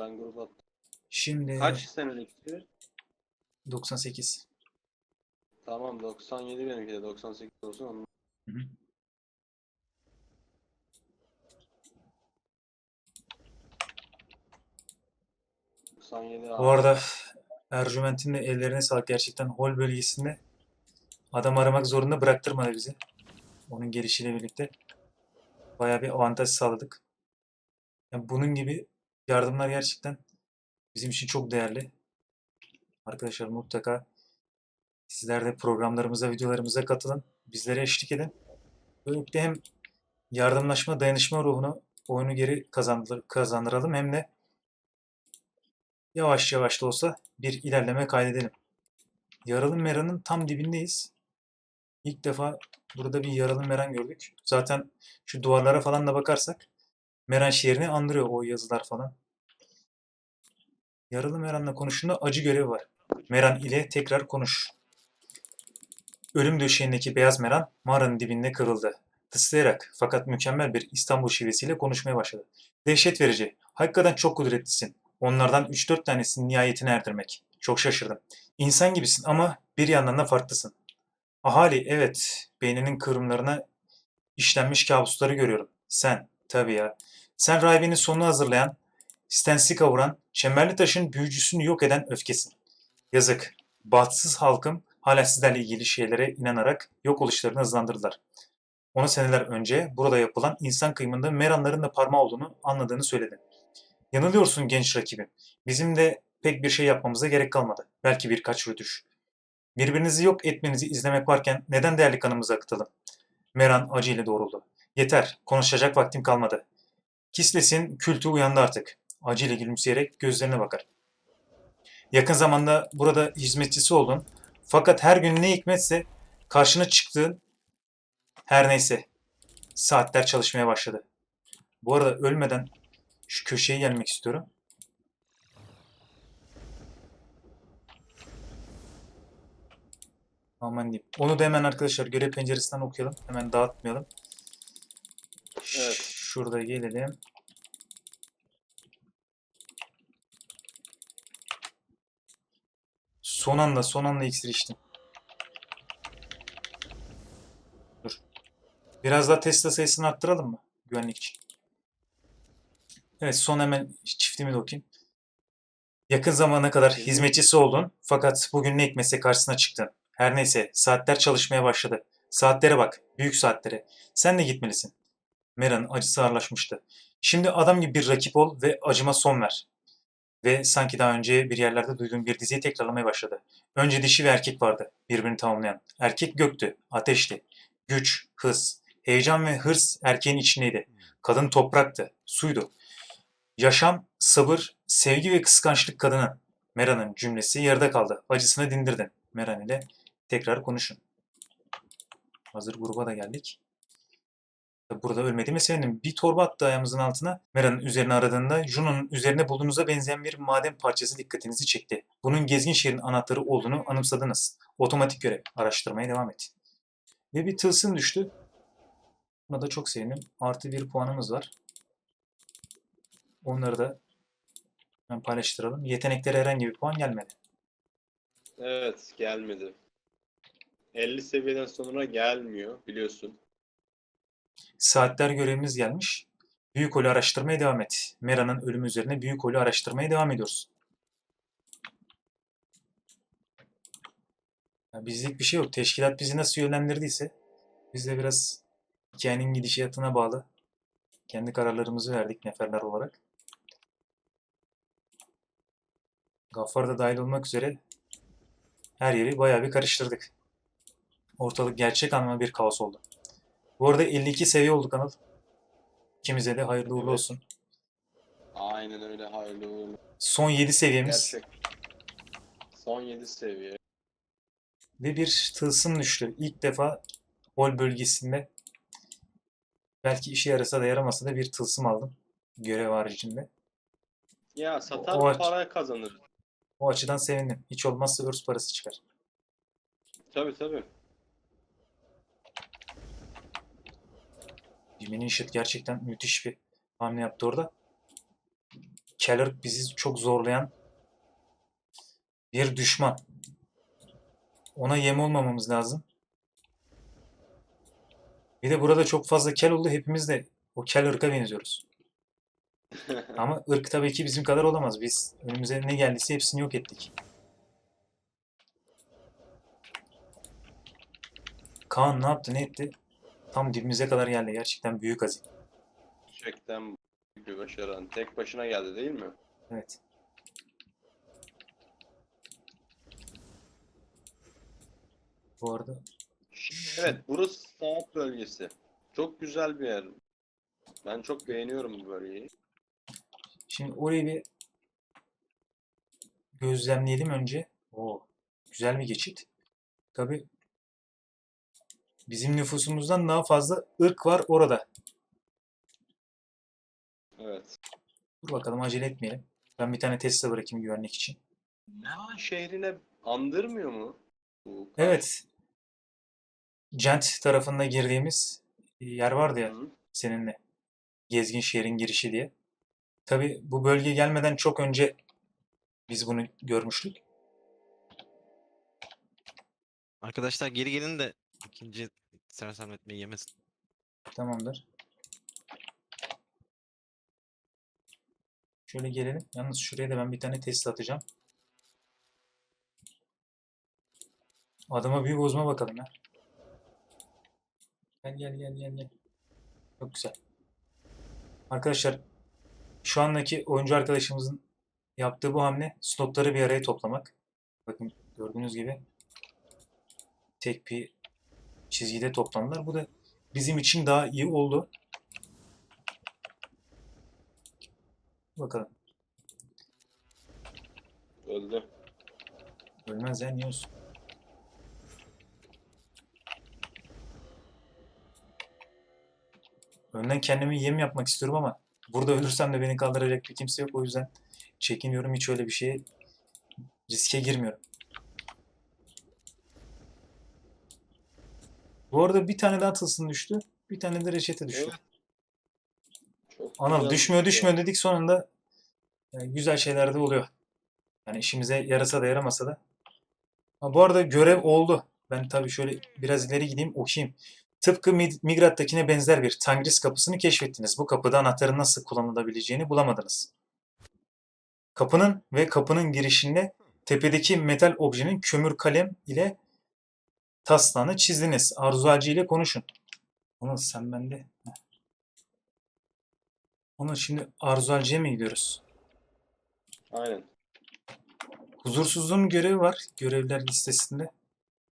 Ben grup attım. Şimdi Kaç senelikti? 98. Tamam 97 benimki de 98 olsun onun. Hı hı. ...97 Bu arada Ercüment'in de ellerine sağlık gerçekten hol bölgesinde adam aramak zorunda bıraktırmadı bizi. Onun gelişiyle birlikte bayağı bir avantaj sağladık. Yani bunun gibi yardımlar gerçekten bizim için çok değerli. Arkadaşlar mutlaka sizler de programlarımıza, videolarımıza katılın. Bizlere eşlik edin. Böylelikle hem yardımlaşma, dayanışma ruhunu oyunu geri kazandır kazandıralım hem de yavaş yavaş da olsa bir ilerleme kaydedelim. Yaralı Mera'nın tam dibindeyiz. İlk defa burada bir yaralı Meran gördük. Zaten şu duvarlara falan da bakarsak Meran şehrini andırıyor o yazılar falan. Yaralı Meran'la konuştuğunda acı görevi var. Meran ile tekrar konuş. Ölüm döşeğindeki beyaz Meran mağaranın dibinde kırıldı. Tıslayarak fakat mükemmel bir İstanbul şivesiyle konuşmaya başladı. Dehşet verici. Hakikaten çok kudretlisin. Onlardan 3-4 tanesini nihayetine erdirmek. Çok şaşırdım. İnsan gibisin ama bir yandan da farklısın. Ahali evet beyninin kıvrımlarına işlenmiş kabusları görüyorum. Sen tabii ya. Sen rahibenin sonunu hazırlayan, stensi kavuran, çemberli taşın büyücüsünü yok eden öfkesin. Yazık. Bahtsız halkım hala sizlerle ilgili şeylere inanarak yok oluşlarını hızlandırdılar. Onu seneler önce burada yapılan insan kıyımında Meranların da parmağı olduğunu anladığını söyledi. Yanılıyorsun genç rakibim. Bizim de pek bir şey yapmamıza gerek kalmadı. Belki birkaç rütüş. Birbirinizi yok etmenizi izlemek varken neden değerli kanımızı akıtalım? Meran acıyla doğruldu. Yeter, konuşacak vaktim kalmadı. Kisles'in kültü uyandı artık. Acıyla gülümseyerek gözlerine bakar. Yakın zamanda burada hizmetçisi oldun. Fakat her gün ne hikmetse karşına çıktığın her neyse saatler çalışmaya başladı. Bu arada ölmeden şu köşeye gelmek istiyorum. Aman diyeyim. Onu da hemen arkadaşlar görev penceresinden okuyalım. Hemen dağıtmayalım. Evet. Şurada gelelim. Son anda son anda iksir içtim. Dur. Biraz daha Tesla sayısını arttıralım mı? Güvenlik için. Evet son hemen çiftimi de okuyayım. Yakın zamana kadar hizmetçisi oldun fakat bugün ne hikmetse karşısına çıktın. Her neyse saatler çalışmaya başladı. Saatlere bak, büyük saatlere. Sen de gitmelisin. Mera'nın acısı ağırlaşmıştı. Şimdi adam gibi bir rakip ol ve acıma son ver. Ve sanki daha önce bir yerlerde duyduğum bir diziyi tekrarlamaya başladı. Önce dişi ve erkek vardı, birbirini tamamlayan. Erkek göktü, ateşti. Güç, hız, heyecan ve hırs erkeğin içindeydi. Kadın topraktı, suydu. Yaşam, sabır, sevgi ve kıskançlık kadının. Mera'nın cümlesi yarıda kaldı. Acısını dindirdin. Meran ile tekrar konuşun. Hazır gruba da geldik. Burada ölmediğime sevindim. Bir torba attı ayağımızın altına. Mera'nın üzerine aradığında Juno'nun üzerine bulduğunuza benzeyen bir maden parçası dikkatinizi çekti. Bunun gezgin şehrin anahtarı olduğunu anımsadınız. Otomatik görev. Araştırmaya devam et. Ve bir tılsım düştü. Buna da çok sevindim. Artı bir puanımız var. Onları da hemen paylaştıralım. Yeteneklere herhangi bir puan gelmedi. Evet gelmedi. 50 seviyeden sonra gelmiyor biliyorsun. Saatler görevimiz gelmiş. Büyük Holü araştırmaya devam et. Mera'nın ölümü üzerine Büyük Holü araştırmaya devam ediyoruz. Ya bizlik bir şey yok. Teşkilat bizi nasıl yönlendirdiyse biz de biraz hikayenin gidişatına bağlı kendi kararlarımızı verdik neferler olarak. Gaffar da dahil olmak üzere her yeri bayağı bir karıştırdık. Ortalık gerçek anlamda bir kaos oldu. Bu arada 52 seviye olduk Anıl. İkimize de hayırlı uğurlu olsun. Aynen öyle hayırlı uğurlu. Son 7 seviyemiz Gerçek. Son 7 seviye. ve bir tılsım düştü. İlk defa Hol bölgesinde belki işe yarasa da yaramasa da bir tılsım aldım. Görev haricinde. Ya satar O aç- para kazanır. O açıdan sevindim. Hiç olmazsa örs parası çıkar. Tabii tabii. Neeshit gerçekten müthiş bir hamle yaptı orada. Keller bizi çok zorlayan bir düşman. Ona yem olmamamız lazım. Bir de burada çok fazla kel oldu. Hepimiz de o kel ırka benziyoruz. Ama ırk tabii ki bizim kadar olamaz. Biz önümüze ne geldiyse hepsini yok ettik. Kaan ne yaptı ne etti? Tam dibimize kadar geldi. Gerçekten büyük hazine. Gerçekten büyük bir başarı. Tek başına geldi değil mi? Evet. Bu arada Evet, burası saat bölgesi. Çok güzel bir yer. Ben çok beğeniyorum bu bölgeyi. şimdi orayı bir gözlemleyelim önce. Oo, güzel bir geçit. Tabii bizim nüfusumuzdan daha fazla ırk var orada. Evet. Dur bakalım acele etmeyelim. Ben bir tane Tesla bırakayım güvenlik için. Meran şehrine andırmıyor mu? Bu Evet. Gent tarafında girdiğimiz yer vardı ya Hı. seninle. Gezgin şehrin girişi diye. Tabii bu bölge gelmeden çok önce biz bunu görmüştük. Arkadaşlar geri gelin de ikinci sersemletmeyi yemesin. Tamamdır. Şöyle gelelim. Yalnız şuraya da ben bir tane Tesla atacağım. Adama bir bozma bakalım ya. Gel gel gel gel gel. Çok güzel. Arkadaşlar şu andaki oyuncu arkadaşımızın yaptığı bu hamle slotları bir araya toplamak. Bakın gördüğünüz gibi tek bir çizgide toplandılar. Bu da bizim için daha iyi oldu. Bakalım. Öldü. Ölmez ya niye olsun? Önden kendime yem yapmak istiyorum ama burada ölürsem de beni kaldıracak bir kimse yok. O yüzden çekiniyorum. Hiç öyle bir şeye riske girmiyorum. Bu arada bir tane daha tılsım düştü. Bir tane de reçete düştü. Evet. Çok Anam güzel düşmüyor şey. düşmüyor dedik sonunda e, güzel şeyler de oluyor. Yani işimize yarasa da yaramasa da. Ha, bu arada görev oldu. Ben tabii şöyle biraz ileri gideyim okuyayım. Tıpkı Migrat'takine benzer bir Tangris kapısını keşfettiniz. Bu kapıda anahtarın nasıl kullanılabileceğini bulamadınız. Kapının ve kapının girişinde tepedeki metal objenin kömür kalem ile taslağını çizdiniz. Arzu Hacı ile konuşun. Onu sen bende. Onu şimdi Arzu Hacı'ya mı gidiyoruz? Aynen. Huzursuzluğun görevi var görevler listesinde.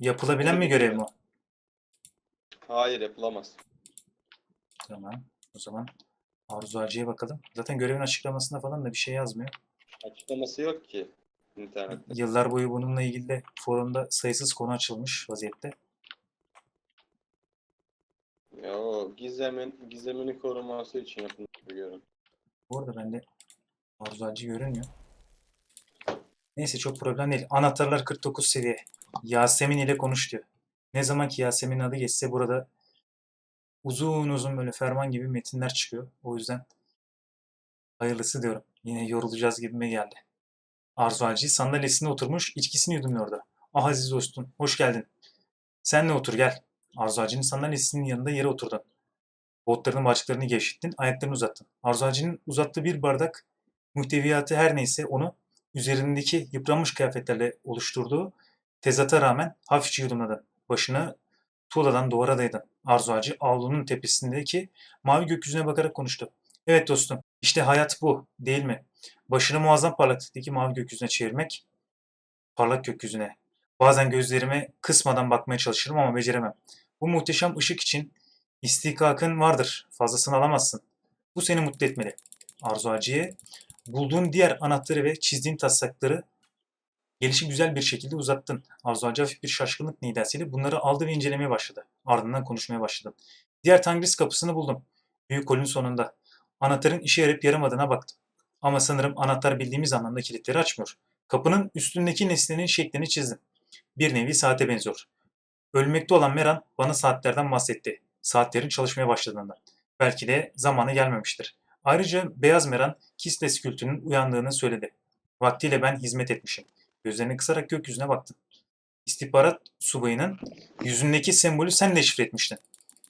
Yapılabilen mi görev mi? Hayır yapılamaz. Tamam. O zaman Arzu Hacı'ya bakalım. Zaten görevin açıklamasında falan da bir şey yazmıyor. Açıklaması yok ki internette. Yıllar boyu bununla ilgili de forumda sayısız konu açılmış vaziyette. Ya o gizemin, gizemini koruması için yapılmış görev. Bu arada bende Arzu Hacı görünmüyor. Neyse çok problem değil. Anahtarlar 49 seviye. Yasemin ile konuş diyor. Ne zaman ki Yasemin'in adı geçse burada uzun uzun böyle ferman gibi metinler çıkıyor. O yüzden hayırlısı diyorum. Yine yorulacağız gibime geldi. Arzu Hacı sandalyesinde oturmuş içkisini yudumluyor orada. Ah aziz dostum hoş geldin. Sen de otur gel. Arzu Hacı'nın sandalyesinin yanında yere oturdun. Botlarının başlıklarını gevşettin, ayaklarını uzattın. Arzu Hacı'nın uzattığı bir bardak muhteviyatı her neyse onu üzerindeki yıpranmış kıyafetlerle oluşturduğu tezata rağmen hafifçe yudumladın. Başını tuğladan duvara dayadın. Arzu Hacı avlunun tepesindeki mavi gökyüzüne bakarak konuştu. Evet dostum, işte hayat bu, değil mi? Başını muazzam parlaklıktaki mavi gökyüzüne çevirmek, parlak gökyüzüne. Bazen gözlerime kısmadan bakmaya çalışırım ama beceremem. Bu muhteşem ışık için istihkakın vardır. Fazlasını alamazsın. Bu seni mutlu etmeli. Arzu Hacı'ya bulduğun diğer anahtarı ve çizdiğin taslakları gelişi güzel bir şekilde uzattın. Arzu Hacı hafif bir şaşkınlık nidasıyla bunları aldı ve incelemeye başladı. Ardından konuşmaya başladı. Diğer Tangris kapısını buldum. Büyük kolun sonunda. Anahtarın işe yarayıp yaramadığına baktım. Ama sanırım anahtar bildiğimiz anlamda kilitleri açmıyor. Kapının üstündeki nesnenin şeklini çizdim. Bir nevi saate benziyor. Ölmekte olan Meran bana saatlerden bahsetti. Saatlerin çalışmaya başladığından. Belki de zamanı gelmemiştir. Ayrıca Beyaz Meran Kisles kültünün uyandığını söyledi. Vaktiyle ben hizmet etmişim. Gözlerini kısarak gökyüzüne baktım. İstihbarat subayının yüzündeki sembolü sen deşifre etmiştin.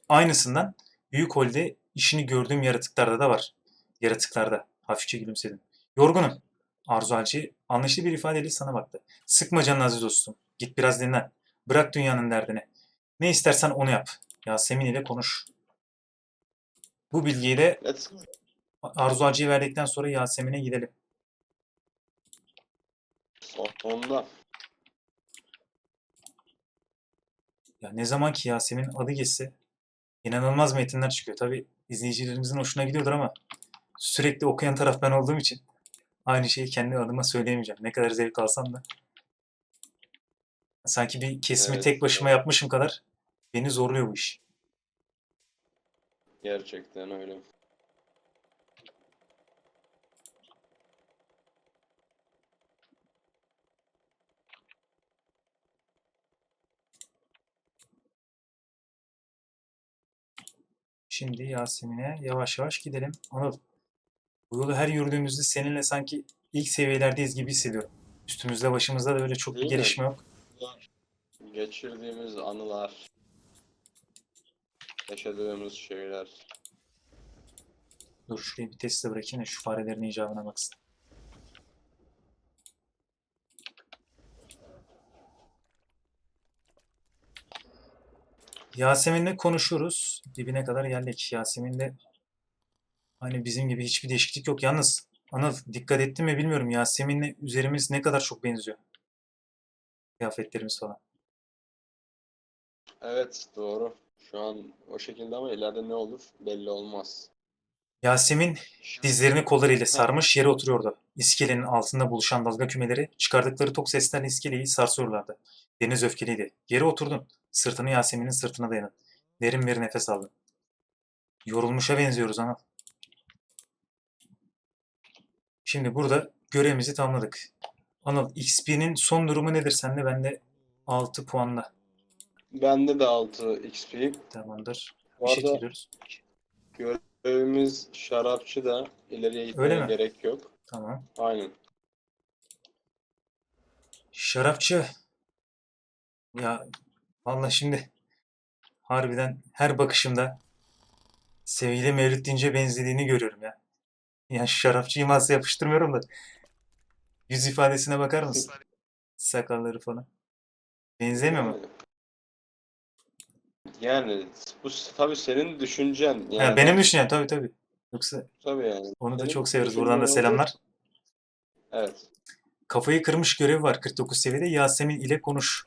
Aynısından Büyük Hol'de işini gördüğüm yaratıklarda da var. Yaratıklarda. Hafifçe gülümsedim. Yorgunum. Arzu Alçı anlaşılır bir ifadeyle sana baktı. Sıkma canını aziz dostum. Git biraz dinlen. Bırak dünyanın derdini. Ne istersen onu yap. Yasemin ile konuş. Bu bilgiyi de Arzu Hacı'ya verdikten sonra Yasemin'e gidelim. sonunda. Ya ne zaman ki Yasemin adı geçse inanılmaz metinler çıkıyor. Tabi izleyicilerimizin hoşuna gidiyordur ama sürekli okuyan taraf ben olduğum için aynı şeyi kendi adıma söyleyemeyeceğim. Ne kadar zevk alsam da. Sanki bir kesimi Evet, tek başıma yapmışım kadar beni zorluyor bu iş. Gerçekten öyle. Şimdi Yasemin'e yavaş yavaş gidelim. Anıl, bu yolu her yürüdüğümüzde seninle sanki ilk seviyelerdeyiz gibi hissediyorum. Üstümüzde başımızda da öyle çok bir Değil mi? gelişme yok. Geçirdiğimiz anılar. Yaşadığımız şeyler. Dur şuraya bir testi bırakayım da şu farelerin icabına baksın. Yasemin'le konuşuyoruz. Dibine kadar geldik. Yasemin'de hani bizim gibi hiçbir değişiklik yok. Yalnız Anıl dikkat ettin mi bilmiyorum. Yasemin'le üzerimiz ne kadar çok benziyor. Kıyafetlerimiz falan. Evet doğru. Şu an o şekilde ama ileride ne olur belli olmaz. Yasemin Dizlerini kollarıyla sarmış yere oturuyordu. İskelenin altında buluşan dalga kümeleri çıkardıkları tok seslerle iskeleyi sarsıyorlardı. Deniz öfkeliydi. Yere oturdun. Sırtını Yasemin'in sırtına dayadın. Derin bir nefes aldın. Yorulmuşa benziyoruz ama. Şimdi burada görevimizi tamamladık. Anıl, XP'nin son durumu nedir sende? Bende 6 puanla. Bende de 6 XP. Tamamdır. Bu Bir şey arada görevimiz şarapçı da ileriye gitmeye mi? gerek yok. Tamam. Aynen. Şarapçı. Ya vallahi şimdi harbiden her bakışımda sevgili Mevlüt Dinç'e benzediğini görüyorum ya. Yani şarapçıyı masaya yapıştırmıyorum da. Yüz ifadesine bakar mısın? Sakalları falan. Benzemiyor mu? Yani bu tabii senin düşüncen. Ha, Yani, benim düşüncem tabii tabii. Yoksa Tabii yani. onu da Senin çok severiz. Buradan da selamlar. Evet. Kafayı kırmış görevi var 49 seviyede. Yasemin ile konuş.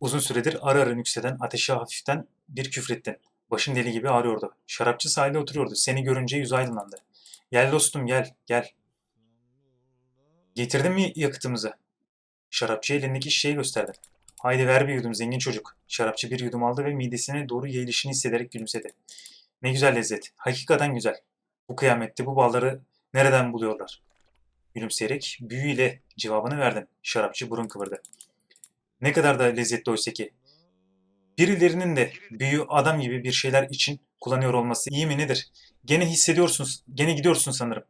Uzun süredir ara ara yükselen ateşe hafiften bir küfrettin. Başın deli gibi ağrıyordu. Şarapçı sahilde oturuyordu. Seni görünce yüzü aydınlandı. Gel dostum gel gel. Getirdin mi yakıtımızı? Şarapçı elindeki şişeyi gösterdi. Haydi ver bir yudum zengin çocuk. Şarapçı bir yudum aldı ve midesine doğru yayılışını hissederek gülümsedi. Ne güzel lezzet. Hakikaten güzel. Bu kıyamette bu balları nereden buluyorlar? Gülümseyerek büyüyle cevabını verdin. Şarapçı burun kıvırdı. Ne kadar da lezzetli oysa ki. Birilerinin de büyü adam gibi bir şeyler için kullanıyor olması iyi mi nedir? Gene hissediyorsun, gene gidiyorsun sanırım.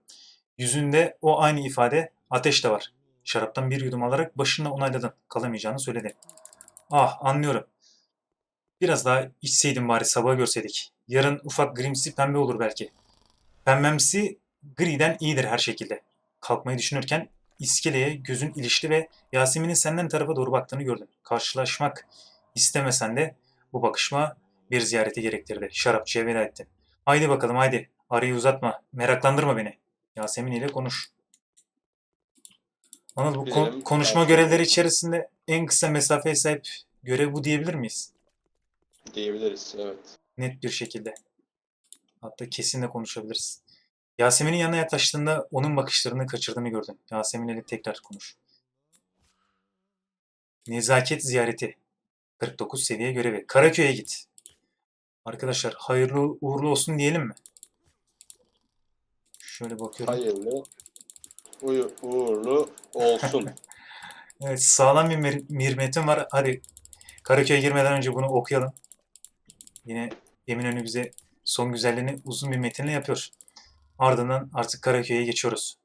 Yüzünde o aynı ifade, ateş de var. Şaraptan bir yudum alarak başınla onayladın. Kalamayacağını söyledi. Ah anlıyorum. Biraz daha içseydin bari sabah görseydik. Yarın ufak grimsi pembe olur belki. Pembemsi griden iyidir her şekilde. Kalkmayı düşünürken iskeleye gözün ilişti ve Yasemin'in senden tarafa doğru baktığını gördün. Karşılaşmak istemesen de bu bakışma bir ziyareti gerektirdi. Şarapçıya veda ettin. Haydi bakalım haydi. Arayı uzatma. Meraklandırma beni. Yasemin ile konuş. Anıl bu kon- konuşma görevleri içerisinde en kısa mesafeye sahip görev bu diyebilir miyiz? Diyebiliriz. Evet. Net bir şekilde. Hatta kesin de konuşabiliriz. Yasemin'in yanına yaklaştığında onun bakışlarını kaçırdığını gördün. Yasemin ile tekrar konuş. Nezaket ziyareti. 49 seviye görevi. Karaköy'e git. Arkadaşlar hayırlı uğurlu olsun diyelim mi? Şöyle bakıyorum. Hayırlı, uyu, uğurlu olsun. Evet sağlam bir mir- mirmetim var. Hadi Karaköy'e girmeden önce bunu okuyalım. Yine Eminönü bize son güzelliğini uzun bir metinle yapıyor. Ardından artık Karaköy'e geçiyoruz.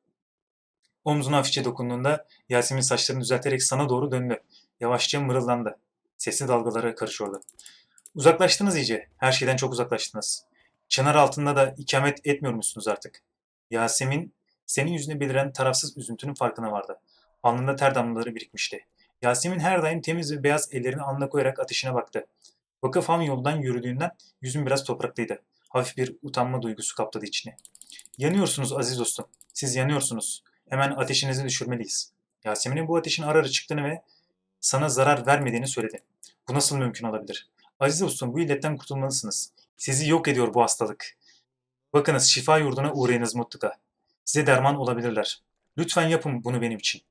Omzuna hafifçe dokunduğunda Yasemin saçlarını düzelterek sana doğru döndü. Yavaşça mırıldandı. Sesli dalgalara karışıyordu. Uzaklaştınız iyice. Her şeyden çok uzaklaştınız. Çınar altında da ikamet etmiyor musunuz artık? Yasemin senin yüzüne beliren tarafsız üzüntünün farkına vardı. Alnında ter damlaları birikmişti. Yasemin her daim temiz ve beyaz ellerini alnına koyarak ateşine baktı. Vakıf Han yoldan yürüdüğünden yüzün biraz topraklıydı. Hafif bir utanma duygusu kapladı içini. Yanıyorsunuz aziz dostum. Siz yanıyorsunuz. Hemen ateşinizi düşürmeliyiz. Yasemin'in bu ateşin ara ara çıktığını ve sana zarar vermediğini söyledi. Bu nasıl mümkün olabilir? Aziz dostum bu illetten kurtulmalısınız. Sizi yok ediyor bu hastalık. Bakınız şifa yurduna uğrayınız mutlaka. Size derman olabilirler. Lütfen yapın bunu benim için.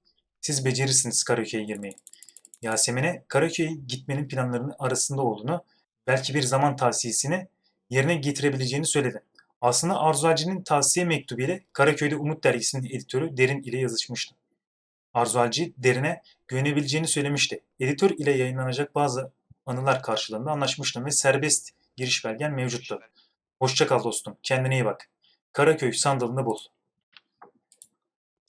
Siz becerirsiniz Karaköy'e girmeyi. Yasemin'e Karaköy'e gitmenin planlarının arasında olduğunu, belki bir zaman tavsiyesini yerine getirebileceğini söyledi. Aslında Arzu Alci'nin tavsiye mektubu ile Karaköy'de Umut Dergisi'nin editörü Derin ile yazışmıştı. Arzu Alci Derin'e güvenebileceğini söylemişti. Editör ile yayınlanacak bazı anılar karşılığında anlaşmıştım ve serbest giriş belgen mevcuttu. Hoşça kal dostum. Kendine iyi bak. Karaköy sandalını bul.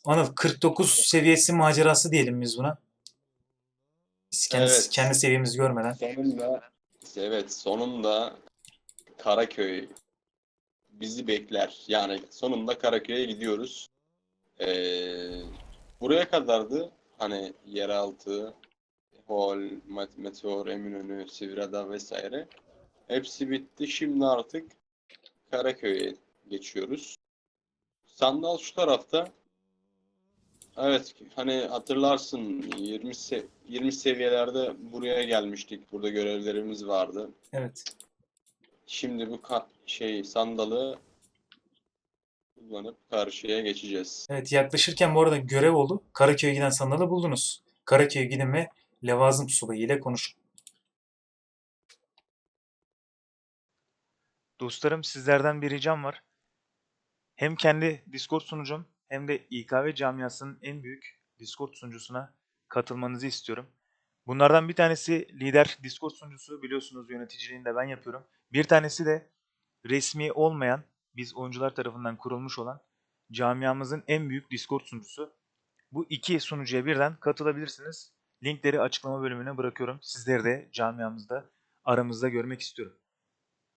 Anıl 49 seviyesi macerası diyelim biz buna. Biz kendi, Evet. kendi seviyemizi görmeden. Sonunda evet sonunda Karaköy bizi bekler. Yani sonunda Karaköy'e gidiyoruz. Ee, buraya kadardı. Hani yeraltı, Met- Meteor, Eminönü, Sivriada vesaire. Hepsi bitti. Şimdi artık Karaköy'e geçiyoruz. Sandal şu tarafta. Evet, hani hatırlarsın 20 se- 20 seviyelerde buraya gelmiştik. Burada görevlerimiz vardı. Evet. Şimdi bu şey sandalı kullanıp karşıya geçeceğiz. Evet yaklaşırken bu arada görev oldu. Karaköy'e giden sandalı buldunuz. Karaköy'e gidin ve levazım subayı ile konuşun. Dostlarım sizlerden bir ricam var. Hem kendi Discord sunucum hem de İKV camiasının en büyük Discord sunucusuna katılmanızı istiyorum. Bunlardan bir tanesi lider Discord sunucusu biliyorsunuz yöneticiliğini de ben yapıyorum. Bir tanesi de resmi olmayan biz oyuncular tarafından kurulmuş olan camiamızın en büyük Discord sunucusu. Bu iki sunucuya birden katılabilirsiniz. Linkleri açıklama bölümüne bırakıyorum. Sizleri de camiamızda aramızda görmek istiyorum.